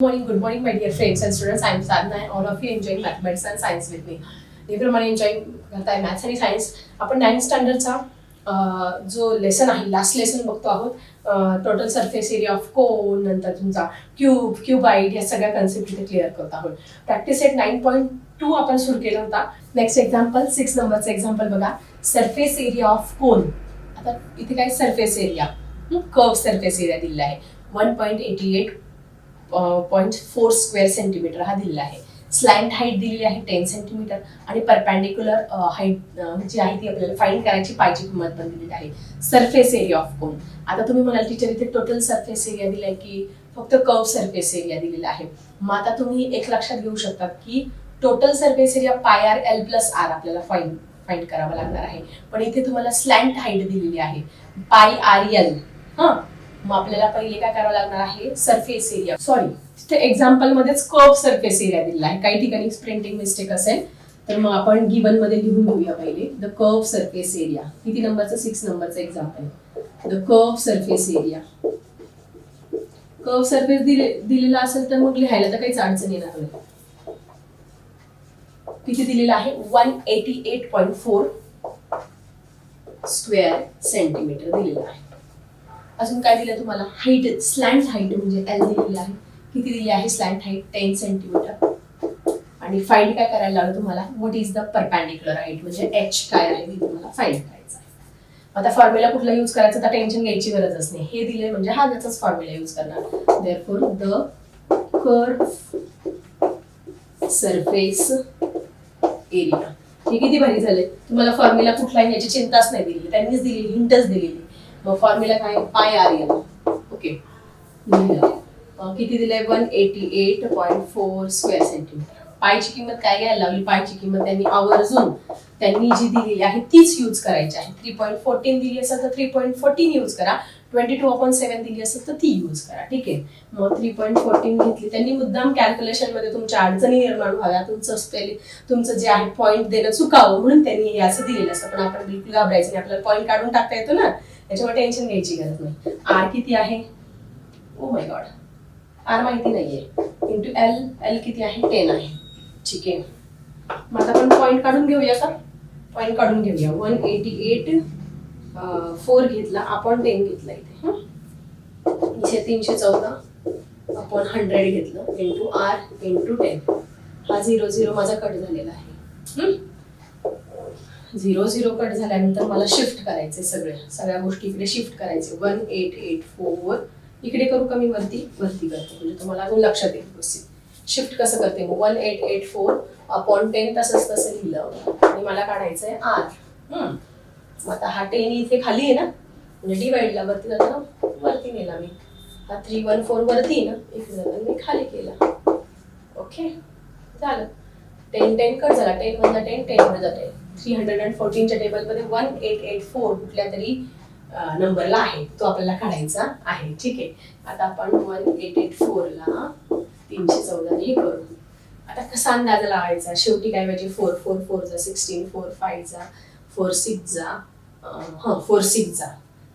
morning, good morning, my dear friends and students. I am Sadhana and all of you enjoying mathematics and science with me. नेहमीप्रमाणे enjoy करताय maths आणि science आपण ninth स्टँडर्डचा जो lesson आहे last lesson बघतो आहोत. Total surface area of cone नंतर तुमचा क्यूब क्यूबाईट या सगळ्या कन्सेप्ट इथे क्लिअर करत आहोत. Practice eight nine point two आपण सुरू केला होता. नेक्स्ट एक्झाम्पल सिक्स नंबरचं एक्झाम्पल बघा. सरफेस एरिया ऑफ कोन आता इथे काय surface area curve surface area दिलेला आहे. One point eighty eight point four square centimetre हा दिलेला आहे. स्लँट हाईट दिलेली आहे टेन सेंटीमीटर आणि परपॅन्डिक्युलर हाईट जी आहे ती आपल्याला फाईंड करायची पाहिजे किंमत पण दिलेली आहे. सरफेस एरिया ऑफ कोन आता तुम्ही म्हणाल टीचर इथे टोटल सरफेस एरिया दिलाय की फक्त कर्व सरफेस एरिया दिलेला आहे. मग आता तुम्ही एक लक्षात घेऊ शकता की total surface area pi R L plus R आपल्याला फाईंड फाईंड करावा लागणार आहे. पण इथे तुम्हाला स्लँट हाईट दिलेली आहे. पाय आर एल हां? मग आपल्याला पहिले काय करावं लागणार आहे? सरफेस एरिया सॉरी तिथे एक्झाम्पल मध्येच कर्व सरफेस एरिया दिलेला आहे. काही ठिकाणी प्रिंटिंग मिस्टेक असेल तर मग आपण गिवनमध्ये लिहून घेऊया पहिले. द कर्व सरफेस एरिया किती नंबरचं सिक्स नंबरचं example the curve surface area curve surface दिले दिलेला असेल तर मग लिहायला तर काहीच अडचण येणार नाही. किती दिलेलं आहे? One eighty eight point four square centimetre दिलेलं आहे. अजून काय दिलं तुम्हाला? हाईट स्लँट हाईट म्हणजे एल दिलेली आहे. किती दिली आहे? स्लँट हाईट टेन सेंटीमीटर आणि फाईंड काय करायला लागलं तुम्हाला? What is the perpendicular height म्हणजे एच काय आहे? हे तुम्हाला फाईंड करायचं आहे. आता फॉर्म्युला कुठला यूज करायचा? तर टेन्शन घ्यायची गरजच नाही. हे दिले म्हणजे हा त्याचाच फॉर्म्युला यूज करणार. Therefore the curve surface area हे किती भारी झाले तुम्हाला फॉर्म्युला कुठला याची चिंताच नाही दिली त्यांनीच दिली हिंटच दिलेली. फॉर्म्युला काय? पाय आर एल ओके किती दिलंय? One eighty eight point four square centimetre पायची किंमत काय घ्यायला लावली? पायची किंमत त्यांनी आवर्जून त्यांनी जी दिलेली आहे तीच यूज करायची आहे. थ्री पॉईंट फोर्टीन दिली असेल तर थ्री पॉईंट फोर्टीन यूज करा. ट्वेंटी टू अपॉन सेव्हन दिली असेल तर ती यूज करा. ठीक आहे? मग थ्री पॉईंट फोर्टीन घेतली. त्यांनी मुद्दाम कॅल्क्युलेशनमध्ये तुमच्या अडचणी निर्माण व्हाव्या तुमचं स्पेलिंग तुमचं जे आहे पॉईंट देणं चुकावं म्हणून त्यांनी हे असं दिलेलं असतं. पण आपण बिलकुल घाबरायचं नाही. आपल्याला पॉईंट काढून टाकता येतो ना? त्याच्यामुळे टेन्शन घ्यायची गरज नाही. आर किती आहे? ओ माय गॉड आर माहिती नाहीये. इंटू एल एल किती आहे? टेन आहे. ठीक आहे. मग आता आपण पॉईंट काढून घेऊया का? पॉईंट काढून घेऊया. वन एटी एट फोर घेतला. आपण टेन घेतला इथे हं? इथे तीनशे चौदा. आपण हंड्रेड घेतलं. इंटू आर इंटू टेन हा झिरो झिरो माझा कट झालेला आहे. झिरो झिरो कट झाल्यानंतर मला शिफ्ट करायचे सगळे सगळ्या गोष्टी इकडे शिफ्ट करायचे वन एट एट फोर इकडे करू का मी वरती? वरती करते. म्हणजे तुम्हाला अजून लक्षात येईल व्यवस्थित. शिफ्ट कसं करते? मग one eight eight four upon ten तसंच तसं लिहिलं. आणि मला काढायचं आहे आर मग आता हा टेन इथे खाली आहे ना? म्हणजे डिवाइडला वरती जाताना वरती नेला मी. हा थ्री वन फोर वरती ना? इकडे जाताना मी खाली केला. ओके झालं. टेन टेन कट झाला. Ten one ten ten one ten three hundred and फोर्टीनच्या टेबलमध्ये वन एट एट फोर कुठल्या तरी नंबरला आहे. तो आपल्याला काढायचा आहे. ठीक आहे. आता आपण वन एट एट फोरला तीनशे चौदाही करू. आता कसा अंदाज लावायचा? शेवटी काय पाहिजे? फोर फोर फोरचा सिक्स्टीन फोर फायचा फोर सिक्सचा हां फोर सिक्सचा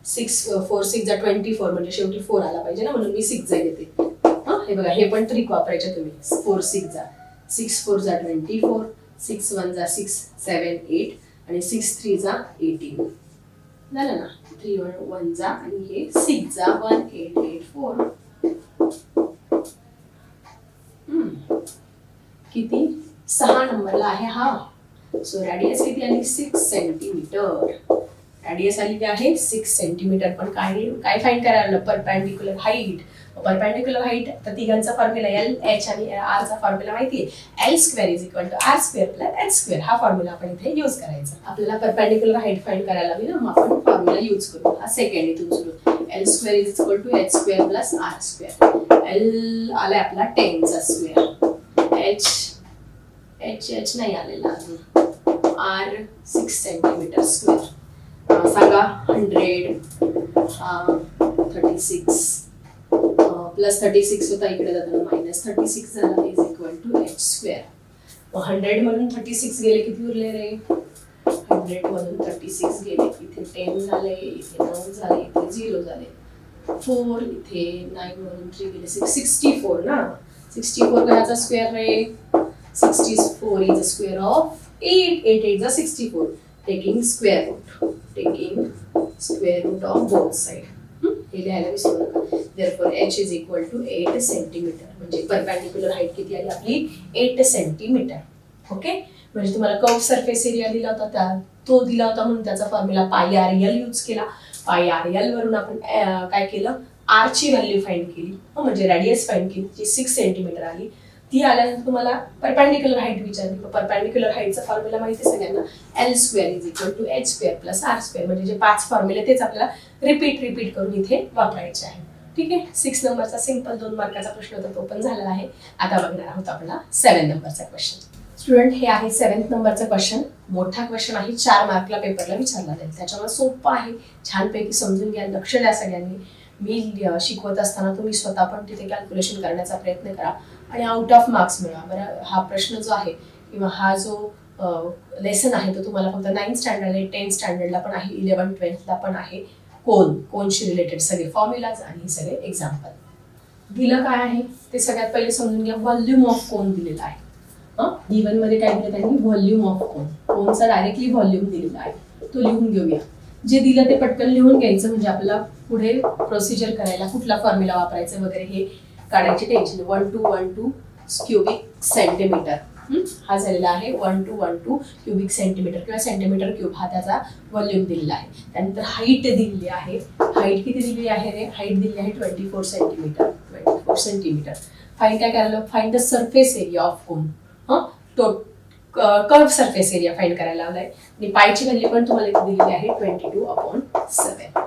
सिक्स फोर सिक्सचा ट्वेंटी फोर म्हणजे शेवटी फोर आला पाहिजे ना? म्हणून मी सिक्सचा घेते. हां हे बघा हे पण ट्रिक वापरायचे तुम्ही. फोर सिक्सचा सिक्स फोरचा ट्वेंटी फोर सिक्स वन जा सिक्स सेवन एट आणि सिक्स थ्री जा एटीन. झालं ना? थ्री वन वन जा आणि हे सिक्स जा वन एट एट फोर. किती? सहा नंबरला आहे हा. सो रॅडियस किती आली? Six centimetre. रॅडियस आलेली आहे सिक्स सेंटीमीटर. पण काय काय फाईन करायला? परपॅन्डिक्युलर हाईट परपॅन्डिक्युलर हाईट तर तिघांचा फॉर्म्युला एल एच आणि आरचा फॉर्म्युला माहिती आहे. L square is equal to r square plus h square हा फॉर्म्युला आपण इथे यूज करायचा. आपल्याला परपॅन्डिक्युलर हाईट फाईंड करायला हवी ना मग आपण फॉर्म्युला यूज करू. हा सेकंड इथून सुरू. L square is equal to h square plus r square l आलाय आपला टेनचा स्क्वेअर एच एच एच नाही आलेला अजून. आर सिक्स सेंटीमीटर स्क्वेअर सांगा hundred thirty six plus thirty six होता इकडे जाताना मायनस थर्टी सिक्स झाला is equal to h square hundred मधून थर्टी सिक्स गेले किती उरले रे? हंड्रेड मधून थर्टी सिक्स गेले इथे टेन झाले इथे नऊ झाले इथे झिरो झाले. फोर इथे नाईन मधून थ्री गेले. सिक्स सिक्स्टी फोर ना? सिक्स्टी फोर घराचा square ray? Sixty four is a square of eight eight eight sixty four taking square root taking square root of both side हे लिहायला विसरू नका therefore H is equal to eight centimetre म्हणजे perpendicular height किती आली आपली? Eight centimetre okay म्हणजे तुम्हाला कव सरफेस एरिया दिला होता त्या तो दिला होता म्हणून त्याचा फॉर्म्युला पाय आर एल यूज केला. पाय आर एल वरून आपण काय केलं? आर ची व्हॅल्यू फाईंड केली. म्हणजे रेडियस फाईंड केली जी सिक्स सेंटीमीटर आली. ती आल्यानंतर तुम्हाला परपॅन्डिक्युलर हाईट विचारली. परपॅन्डिक्युलर हाईटचा फॉर्म्युला माहिती आहे सगळ्यांना? L square is equal to h square plus r square म्हणजे जे पाच फॉर्म्युले तेच आपल्याला रिपीट रिपीट करून इथे वापरायचे आहे. ठीक आहे? सिक्स नंबरचा सिंपल दोन मार्काचा प्रश्न होता तो पण झालेला आहे. आता बघणार आहोत आपला सेवन नंबरचा क्वेश्चन स्टुडंट हे आहे सेव्हन्थ नंबरचं क्वेश्चन मोठा क्वेश्चन आहे. चार मार्कला पेपरला विचारला जाईल. त्याच्यामुळे सोपं आहे. छानपैकी समजून घ्या. लक्ष द्या सगळ्यांनी. मी शिकवत असताना तुम्ही स्वतः पण तिथे कॅल्क्युलेशन करण्याचा प्रयत्न करा. आणि आउट ऑफ मार्क्स मिळवा. बरं हा प्रश्न जो आहे किंवा हा जो लेसन आहे तो तुम्हाला फक्त नाईन्थ स्टँडर्ड आहे टेन्थ स्टँडर्डला पण आहे इलेवन ट्वेल्थला पण आहे. कोण? कोणशी रिलेटेड सगळे फॉर्म्युलाज आणि सगळे एक्झाम्पल दिलं काय आहे? ते सगळ्यात पहिले समजून घ्या व्हॉल्यूम ऑफ कोण दिलेला आहे. गिवनमध्ये काय दिलं त्यांनी? व्हॉल्यूम ऑफ कोण. कोणचा डायरेक्टली व्हॉल्यूम दिलेला आहे. तो लिहून घेऊया. जे दिलं ते पटकन लिहून घ्यायचं म्हणजे आपल्याला पुढे प्रोसिजर करायला कुठला फॉर्म्युला वापरायचा वगैरे हे काढायची tension one two one two cubic centimetre हा? झालेला आहे. One two one two cubic centimetre किंवा सेंटीमीटर क्यूब हा त्याचा व्हॉल्यूम दिलेला आहे. त्यानंतर हाईट दिलेली आहे. हाईट किती दिलेली आहे रे? हाईट दिलेली आहे twenty four centimetre twenty four centimetre find काय करायला find the surface area of cone हं? तो कर्व सरफेस एरिया फाईंड करायला लावलाय. आणि पायची व्हॅल्यू पण तुम्हाला दिलेली आहे twenty two upon seven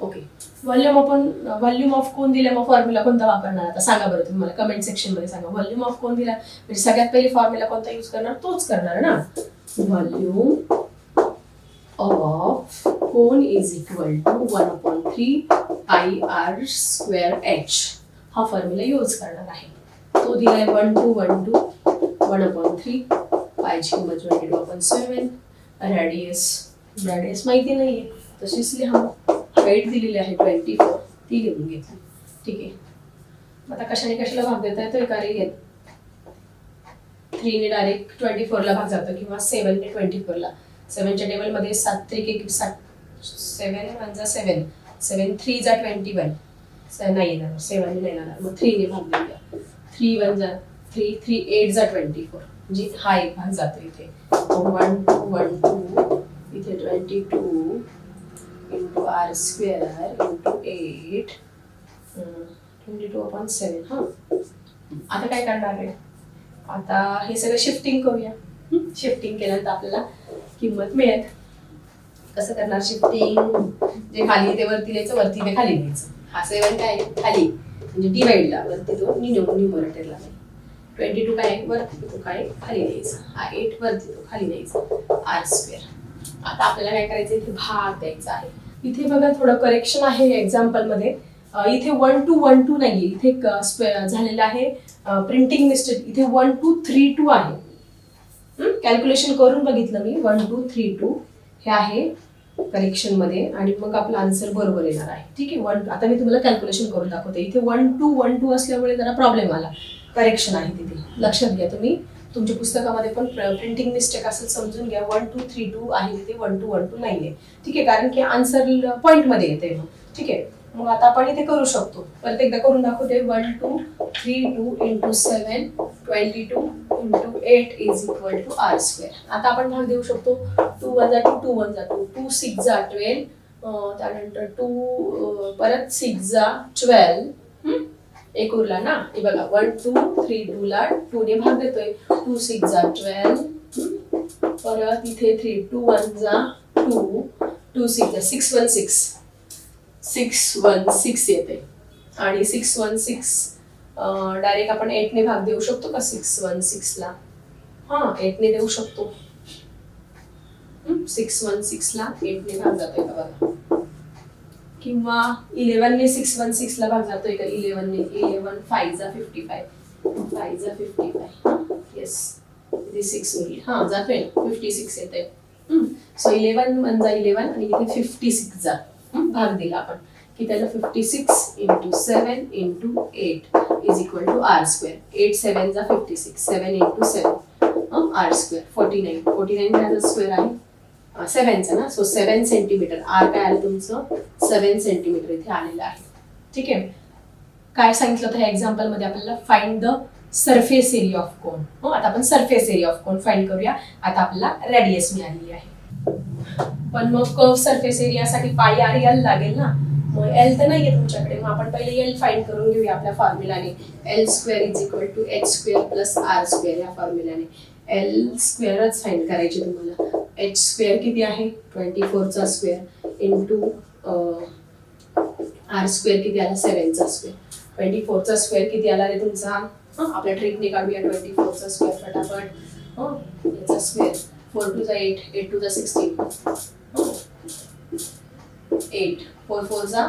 okay volume आपण व्हॉल्यूम ऑफ कोण दिला मग फॉर्म्युला कोणता वापरणार? आता सांगा बरं तुम्ही मला कमेंट सेक्शनमध्ये सांगा. व्हॉल्यूम ऑफ कोण दिला? म्हणजे सगळ्यात पहिले फॉर्म्युला कोणता यूज करणार? तोच करणार ना? Volume of cone is equal to one upon three pi r square h हा फॉर्म्युला यूज करणार आहे. तो दिलाय one two one two one upon three पायची किंमत twenty two upon seven radius radius माहिती नाही आहे तशीच लिहा हाईट दिलेली आहे ट्वेंटी फोर ती घेऊन घेतली ठीक आहे. आता कशाने कशाला भाग देता येतोय का घेत. थ्रीने डायरेक्ट ट्वेंटी फोरला भाग जातो किंवा सेवनने ट्वेंटी फोरला सेवनच्या टेबलमध्ये सात त्रिक एक सात सेवन वन जा सेवन सेवन थ्री जा ट्वेंटी वन नाही येणार. सेवन नाही येणार. मग थ्रीने भाग देऊया. थ्री वन जा थ्री थ्री एट जा ट्वेंटी फोर म्हणजे हा एक भाग जातो इथे. वन टू वन टू इथे twenty two into r square into eight twenty two upon seven हां आता काय करणार आहे? आता हे सगळं शिफ्टिंग करूया. शिफ्टिंग केल्यानंतर आपल्याला किंमत मिळेल. कसं करणार? शिफ्टिंग जे खाली ते वरती लिहायचं वरती ते खाली लिहायचं. हा सेवन काय? आहे? खाली. म्हणजे डिवाइडला वरती तो निनो न्यूमरेटरला ट्वेंटी टू काय? वरती तो काय? खाली लिहायचा. हा एट वरती तो खाली लिहायचा. आर स्क्वेअर आता आपल्याला काय करायचं इथे भाग द्यायचा आहे. इथे बघा थोडं करेक्शन आहे एक्झाम्पलमध्ये इथे वन टू वन टू नाही इथे क- झालेलं आहे. प्रिंटिंग मिस्टेक इथे वन टू थ्री टू आहे. कॅल्क्युलेशन करून बघितलं मी. वन टू थ्री टू हे आहे करेक्शनमध्ये आणि मग आपला आन्सर बरोबर येणार आहे. ठीक आहे? वन आता मी तुम्हाला कॅल्क्युलेशन करून दाखवते. इथे वन टू वन टू असल्यामुळे जरा प्रॉब्लेम आला. करेक्शन आहे तिथे. लक्षात घ्या तुम्ही. तुमच्या पुस्तकामध्ये पण प्रिंटिंग मिस्टेक असेल समजून घ्या. वन टू थ्री टू आहे तिथे वन टू वन टू नाही आहे ठीक आहे कारण की आन्सर पॉईंटमध्ये येते. मग ठीक आहे. मग आता आपण इथे करू शकतो. परत एकदा करून दाखवते one two three two into seven twenty two into eight is equal to r square आता आपण भाग देऊ शकतो. टू वन जा टू टू वन जा टू टू सिक्स जा ट्वेल्व त्यानंतर टू परत सिक्स जा ट्वेल्व एक उरला ना? हे बघा वन टू थ्री टू ला टू ने भाग देतोय. टू सिक्स जा ट्वेल्व परत इथे थ्री टू वन जा टू टू सिक्स जा six one six six one six येते. आणि सिक्स वन सिक्स डायरेक्ट आपण एटने भाग देऊ शकतो का? सिक्स वन सिक्सला हां एटने देऊ शकतो. सिक्स वन सिक्सला एटने भाग जातोय का बघा? किंवा इलेव्हनने सिक्स वन सिक्सला भाग जातोय का इलेव्हनने इलेव्हन फाईव्ह जा फिफ्टी फाय. फाय जा फिफ्टी फाय. येस इथे सिक्स होईल हां जातोय फिफ्टी सिक्स येते सो इलेव्हन वन जा इलेव्हन आणि इथे फिफ्टी सिक्स जा. भाग दिला आपण. की त्याला fifty six into seven into eight is equal to r square eight seven जा fifty six seven into seven r square forty nine forty nine square आहे. सेवनचं ना? सो सेवन सेंटीमीटर आर काय आलं तुमचं? सेवन सेंटीमीटर इथे आलेलं आहे. ठीक आहे? काय सांगितलं होतं ह्या एक्झाम्पलमध्ये आपल्याला? Find the surface area of cone हो आता आपण surface area of cone find करूया. आता आपल्याला रेडियस मिळालेली आहे. पण मग कर्व सरफेस एरियासाठी पाय आर एल लागेल ना? मग एल तर नाहीये तुमच्याकडे. मग आपण पहिले एल फाइंड करून घेऊया आपल्या फॉर्म्युलाने l square is equal to h square plus r square या फॉर्म्युलाने एल स्क्वेअरच फाईंड करायचे तुम्हाला. एच स्क्वेअर किती आहे? ट्वेंटी फोरचा स्क्वेअर इंटू आर स्क्वेअर किती आला? सेवनचा स्क्वेअर. ट्वेंटी फोरचा स्क्वेअर किती आला रे तुमचा? आपल्या ट्रिकने काढूया. ट्वेंटी फोरचा स्क्वेअर फटाफट. याचा स्क्वेअर फोर टू जा एट एट टू जा सिक्स्टीन एट फोर फोर जा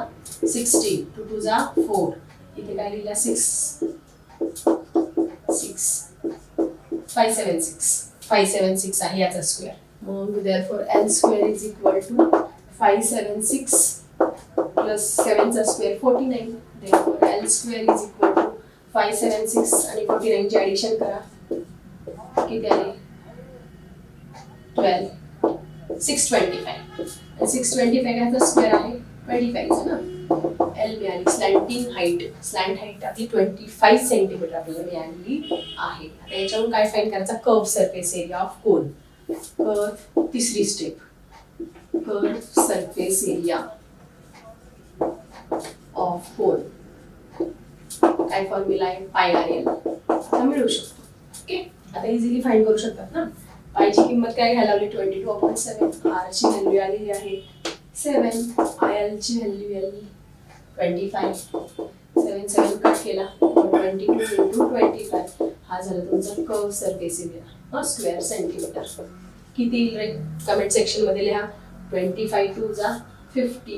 सिक्स्टीन टू टू जा फोर इथे काय लिहिला? Six six five seven six five seven six आहे याचा स्क्वेअर. मग there L square is equal to five seven six plus सेवनचा square forty nine there L square is equal to five seven six आणि forty नाईनची addition करा. किती आले twelve six twenty five six twenty five ह्याचा square आहे twenty फायचं ना? L मिळाली. स्लॅन्टिंग हाईट स्लॅन्ट हाईट आपली ट्वेंटी फाईव्ह सेंटीमीटर आपल्याला मिळालेली आहे. आता याच्यावरून काय फाईन करायचा? Curve surface area of cone तिसरी step curve surface area of whole काय फॉर्म्युला आहे? पाय आर एल आता मिळू शकतो. ओके आता इझिली फाईंड करू शकतात ना? पायची किंमत काय घ्यायला लावली twenty two upon seven r ची व्हॅल्यू आलेली आहे सेवन आय एल ची व्हॅल्यू आली twenty five seven seven cut केला. Twenty two into twenty five हा झाला तुमचा curve surface area square centimetre किती येईल कमेंट सेक्शनमध्ये लिहा. ट्वेंटी फाय टू जा fifty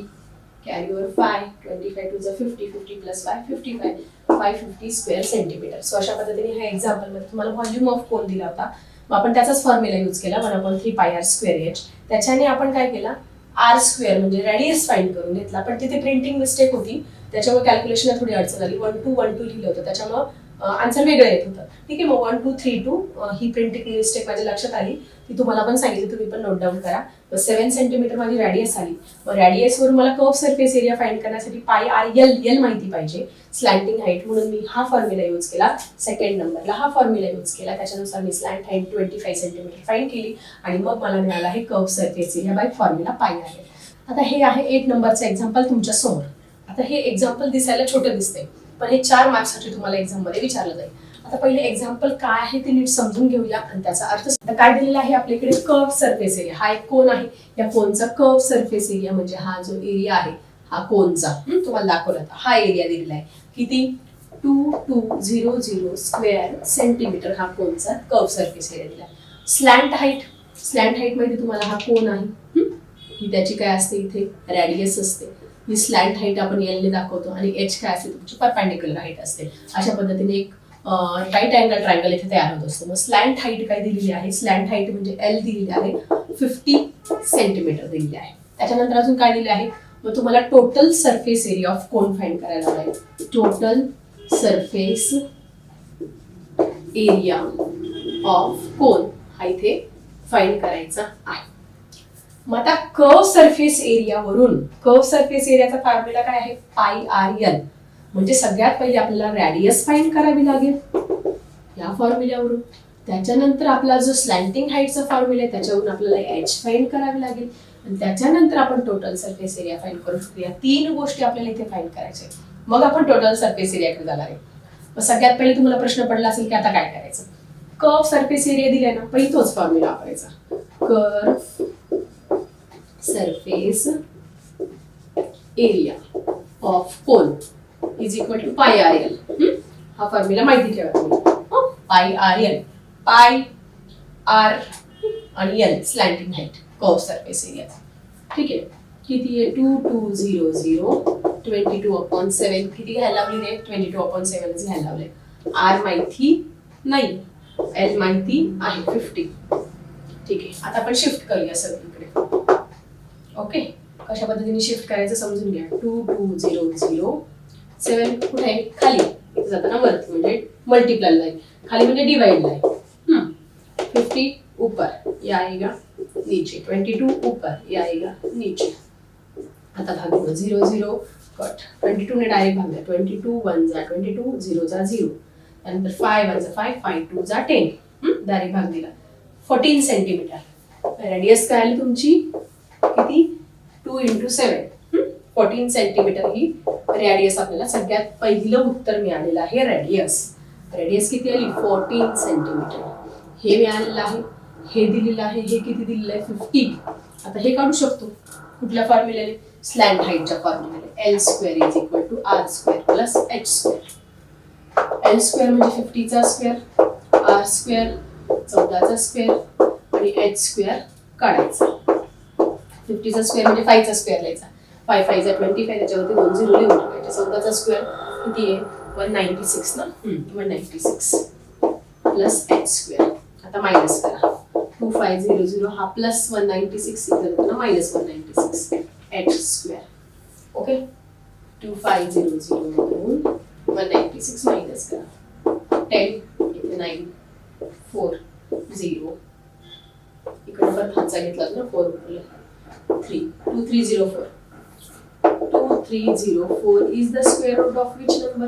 carry over five twenty five two जा fifty fifty plus five fifty five five fifty square centimetre so अशा पद्धतीने ह्या एक्झाम्पलमध्ये तुम्हाला व्हॉल्यूम ऑफ कोन दिला होता. मग आपण त्याचाच फॉर्म्युला यूज केला. One upon three pi r square h त्याच्याने आपण काय केला? आर स्क्वेअर म्हणजे रेडियस फाईंड करून घेतला. पण तिथे प्रिंटिंग मिस्टेक होती. त्याच्यामुळे कॅल्क्युलेशनला थोडी अडचण आली. वन टू वन टू लिहिलं होतं. त्याच्यामुळे आन्सर वेगळं येत होतं. ठीक आहे मग वन टू थ्री टू ही प्रिंटिंग मिस्टेक माझ्या लक्षात आली. ती तुम्हाला पण सांगितली तुम्ही पण नोट डाऊन करा. मग सेव्हन सेंटीमीटर माझी रॅडियस आली. मग रॅडियसवर मला कर्व सरफेस एरिया फाईंड करण्यासाठी पाय आर एल एल माहिती पाहिजे. स्लँटिंग हाईट म्हणून मी हा फॉर्म्युला यूज केला. सेकंड नंबरला हा फॉर्म्युला यूज केला. त्याच्यानुसार मी slant height twenty five centimetre find केली. आणि मग मला मिळाला हे curve surface area by formula pi आहे आता हे आहे एट नंबरचं एक्झाम्पल तुमच्यासमोर. आता हे एक्झाम्पल दिसायला छोटं दिसतंय. पण हे चार मार्क्ससाठी तुम्हाला एक्झाममध्ये विचारलं जाईल. आता पहिले एक्झाम्पल काय आहे ते नीट समजून घेऊया आणि त्याचा अर्थ काय दिलेला आहे आपल्याकडे? कर्व सरफेस एरिया हा एक कोन आहे. या कोनचा कर्व सरफेस एरिया म्हणजे हा जो एरिया आहे हा कोनचा. तुम्हाला दाखवला हा एरिया दिलेला आहे. किती? Two two zero zero square centimetre हा कोनचा कर्व सरफेस एरिया दिला स्लॅन्ट हाईट स्लॅन्ट हाईटमध्ये तुम्हाला हा कोन आहे. ही? त्याची काय असते? इथे रॅडियस असते. ही स्लॅन्ट हाईट आपण एलने दाखवतो आणि एच काय असते तुमची परपॅन्डिक्युलर हाईट असते. अशा पद्धतीने एक राईट अँगल ट्रायंगल इथे तयार होत असतो. मग स्लॅन्ट हाईट काय दिलेली आहे? स्लॅन्ट हाईट म्हणजे एल दिलेली आहे फिफ्टी सेंटीमीटर दिलेली आहे. त्याच्यानंतर अजून काय दिले आहे? मग तुम्हाला total surface area of cone find करायला लागेल. Total surface area of cone हा इथे फाईंड करायचा आहे. मग आता कर्व सरफेस एरियावरून कर्व सरफेस एरियाचा फॉर्म्युला काय आहे? पाय आर एल म्हणजे सगळ्यात पहिले आपल्याला रॅडियस फाईंड करावी लागेल. या फॉर्म्युल्यावरून त्याच्यानंतर आपला जो स्लँटिंग हाईटचा फॉर्म्युला आहे त्याच्यावरून आपल्याला एच फाईंड करावी लागेल. आणि त्याच्यानंतर आपण टोटल सरफेस एरिया फाईंड करू शकतो या तीन गोष्टी आपल्याला इथे फाईंड करायच्या मग आपण टोटल सरफेस एरियाकडे जाणार आहे. मग सगळ्यात पहिले तुम्हाला प्रश्न पडला असेल की आता काय करायचं? कर्व सरफेस एरिया दिलाय ना पहिले तोच फॉर्म्युला वापरायचा. Curve surface area of cone is equal to pi r L हा फॉर्म्युला माहिती ठेवा तुम्ही आर एल पाय आर आणि L slanting height curve surface area ठीक आहे किती आहे two two zero zero twenty two upon seven किती घ्यायला लावली ट्वेंटी टू अपॉन सेवनच घ्यायला लावले आर माहिती नाही एल माहिती आहे फिफ्टी ठीक आहे आता आपण शिफ्ट करूया सगळीकडे ओके कशा पद्धतीने शिफ्ट करायचं समजून घ्या. Two two zero zero seven कुठे आहे? खाली. जाताना वरती म्हणजे मल्टीप्लाय लाईन खाली म्हणजे डिवाइड लाईन फिफ्टी ऊपर ये आएगा नीचे. ट्वेंटी टू ऊपर ये आएगा नीचे. आता भाग zero zero cut twenty two ने डायरेक्ट भाग ट्वेंटी टू वन जा. ट्वेंटी टू झिरो जा झिरो त्यानंतर फाय वन जा. फाय फाय टू जा टेन डायरेक्ट hmm? भाग दिला. फोर्टीन सेंटीमीटर रेडियस काय आली तुमची? किती? Two into seven fourteen centimetre ही रेडियस आपल्याला सगळ्यात पहिलं उत्तर मिळालेलं आहे रेडियस रेडियस किती आली? फोर्टीन सेंटीमीटर हे मिळालेलं आहे हे दिलेलं आहे हे किती दिलेलं आहे? फिफ्टी आता हे काढू शकतो. कुठल्या फॉर्म्युलेने स्लॅन्ड हाईटच्या फॉर्म्युलेने L square is equal to r square plus h square L square म्हणजे फिफ्टीचा स्क्वेअर आर स्क्वेअर चौदाचा स्क्वेअर आणि एच स्क्वेअर काढायचा. फिफ्टीचा स्क्वेअर म्हणजे फायचा स्क्वेअर लिहायचा. फाय फायचा ट्वेंटी फाय त्याच्यावरती दोन झिरो लिहून टाकायचे चौदाचा स्क्वेअर किती आहे? वन नाईन्टी सिक्स ना? One ninety six plus h square आता मायनस करा. टू फाय झिरो झिरो हा प्लस वन नाईन्टी सिक्स इथं minus one ninety six h square okay two five zero zero one ninety six minus करा. Ten इथे nine four zero इकडे पण हातचा घेतला ना four three two three zero four two three zero four is the square root of which number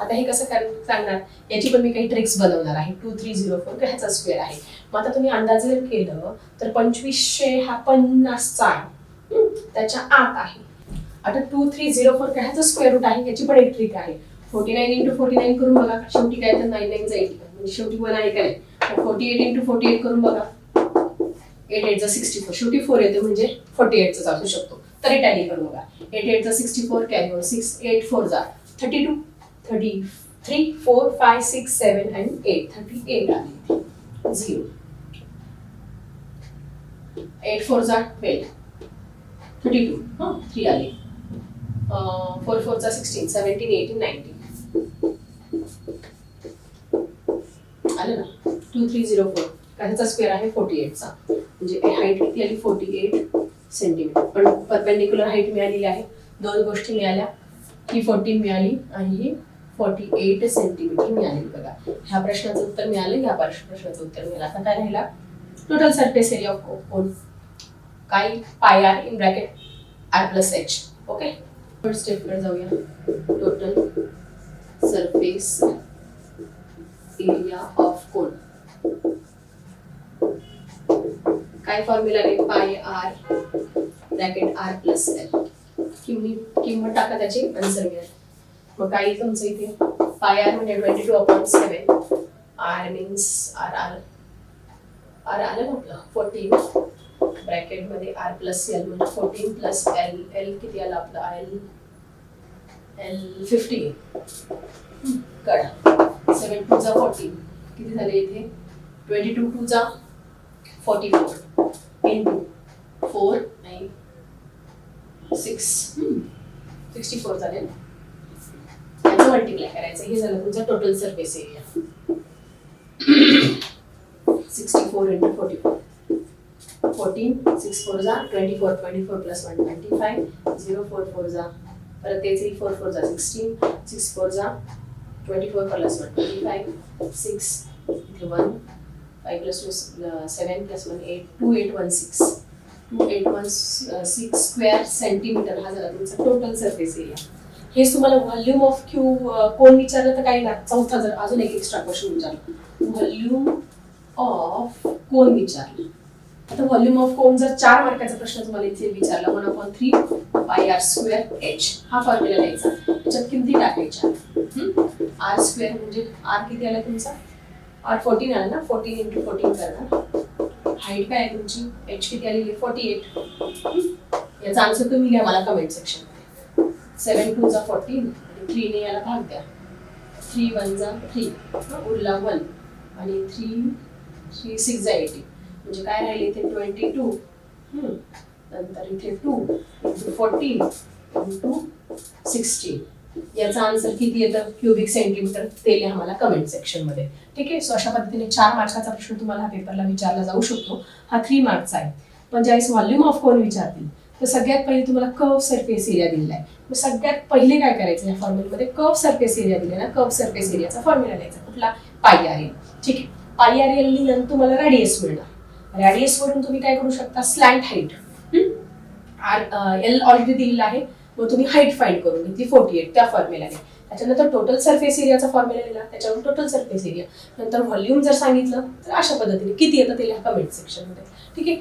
आता हे कसं कर सांगणार? याची पण मी काही ट्रिक्स बनवणार आहे. टू थ्री झिरो फोर ह्याचा स्क्वेअर आहे. मग आता तुम्ही अंदाज जर केलं तर पंचवीसशे हा पन्नासचा आहे. त्याच्या आत आहे. आता टू थ्री झिरो फोर ह्याचा स्क्वेअर रूट आहे? याची पण एक ट्रिक आहे. Forty nine into forty nine करून बघा. शेवटी काय तर नाईन नाईन जाईल. म्हणजे शेवटी वन आहे काय forty eight into forty eight करून बघा. एट एटचा सिक्स्टी फोर शेवटी फोर येते म्हणजे फोर्टी एटचा असू शकतो. तरी टॅली करून बघा. Eight एटचा sixty four carry six eight four जा. Thirty two thirty three four five six seven and eight thirty eight आली. झिरो एट फोर जा ट्वेल्व थर्टी टू हां थ्री आली. फोर फोरचा सिक्स्टीन सेवन्टीन एटीन नाईन्टीन आलं ना? Two three zero four त्याचा square आहे? फोर्टी एटचा म्हणजे हाईट किती आली फोर्टी एट सेंटीमीटर पण परपेंडिक्युलर हाईट मिळालेली आहे. दोन गोष्टी मिळाल्या. ही फोर्टीन मिळाली आणि ही फोर्टी एट सेंटीमीटर मिळाली बघा. ह्या प्रश्नाचं उत्तर मिळालं ह्या प्रश्नाचं उत्तर मिळालं. आता काय राहिला? Total surface area of cone काय? Pi r in bracket r plus h okay third स्टेपकडे जाऊया. Total surface area of cone काय फॉर्म्युला रे pi r bracket r plus L किंमत किंमत टाका त्याची आन्सर मिळेल मग काही तुमचं इथे? पाय आर म्हणजे twenty two upon seven r means r r r आलं म्हटलं फोर्टीन ब्रॅकेटमध्ये आर प्लस एल म्हणजे फोर्टीन प्लस एल एल किती आलं आपलं? एल एल फिफ्टी कळा सेवन टू जा फोर्टीन किती झाले इथे? ट्वेंटी टू टू जा forty four into four nine six. Sixty four ना त्याचं मल्टिप्लाय करायचं. हे झालं तुमचा total surface area sixty four into forty four fourteen six four जा. Twenty four twenty four plus one twenty five zero four four जा. परत तेच फोर फोर जा. सिक्स्टीन सिक्स फोर जा. Twenty four plus one twenty five six one five plus two seven plus one eight two eight one six two eight one six square centimetre हा झाला तुमचा total surface area हेच तुम्हाला volume of Q कोण विचारलं तर काही ना चौथा जर अजून एक एक्स्ट्रा क्वेश्चन विचारलं. व्हॉल्यूम ऑफ कोण विचारलं? आता व्हॉल्यूम ऑफ कोण जर चार मार्काचा प्रश्न तुम्हाला इथे विचारला one upon three pi r square h हा फॉर्म्युला लिहायचा. त्याच्यात किमती टाकायच्या. आर स्क्वेअर म्हणजे आर किती आला तुमचा? आर फोर्टीन आला ना? फोर्टीन इंटू फोर्टीन करणार हाईट काय आहे तुमची? एच किती आलेली फोर्टी एट याचा आन्सर तुम्ही लिहा मला कमेंट सेक्शन सेवन टू जा फोर्टीन आणि थ्रीने याला भाग द्या. थ्री वन जा थ्री उरला वन आणि थ्री थ्री सिक्स जा एटी म्हणजे काय राहिले इथे? ट्वेंटी टू नंतर इथे two into fourteen into sixteen याचा आन्सर किती येतं? क्युबिक सेंटीमीटर ते लिहा मला कमेंट सेक्शनमध्ये ठीक आहे? सो अशा पद्धतीने चार मार्काचा प्रश्न तुम्हाला हा पेपरला विचारला जाऊ शकतो. हा थ्री मार्कचा आहे. पण ज्यावेळेस व्हॉल्यूम ऑफ कोण विचारतील तर सगळ्यात पहिले तुम्हाला कर्व सरफेस एरिया दिलेला आहे. मग सगळ्यात पहिले काय करायचं या फॉर्म्युलामध्ये कर्व सरफेस एरिया दिला ना? कर्व सरफेस एरियाचा फॉर्म्युला लिहायचा. कुठला? पाय आर एल ठीक आहे? पाय आर एल लिहिल्यानंतर तुम्हाला रॅडियस मिळणार. रॅडियस वरून तुम्ही काय करू शकता? Slant height r L already दिलेला आहे. मग तुम्ही हाईट फाईंड करून घेतली फोर्टी एट त्या फॉर्म्युलाने त्याच्यानंतर टोटल सरफेस एरियाचा फॉर्म्युला लिहिला त्याच्यावर टोटल सरफेस एरिया नंतर व्हॉल्यूम जर सांगितलं तर अशा पद्धतीने किती येतं ते लिहा कमेंट सेक्शनमध्ये ठीक आहे?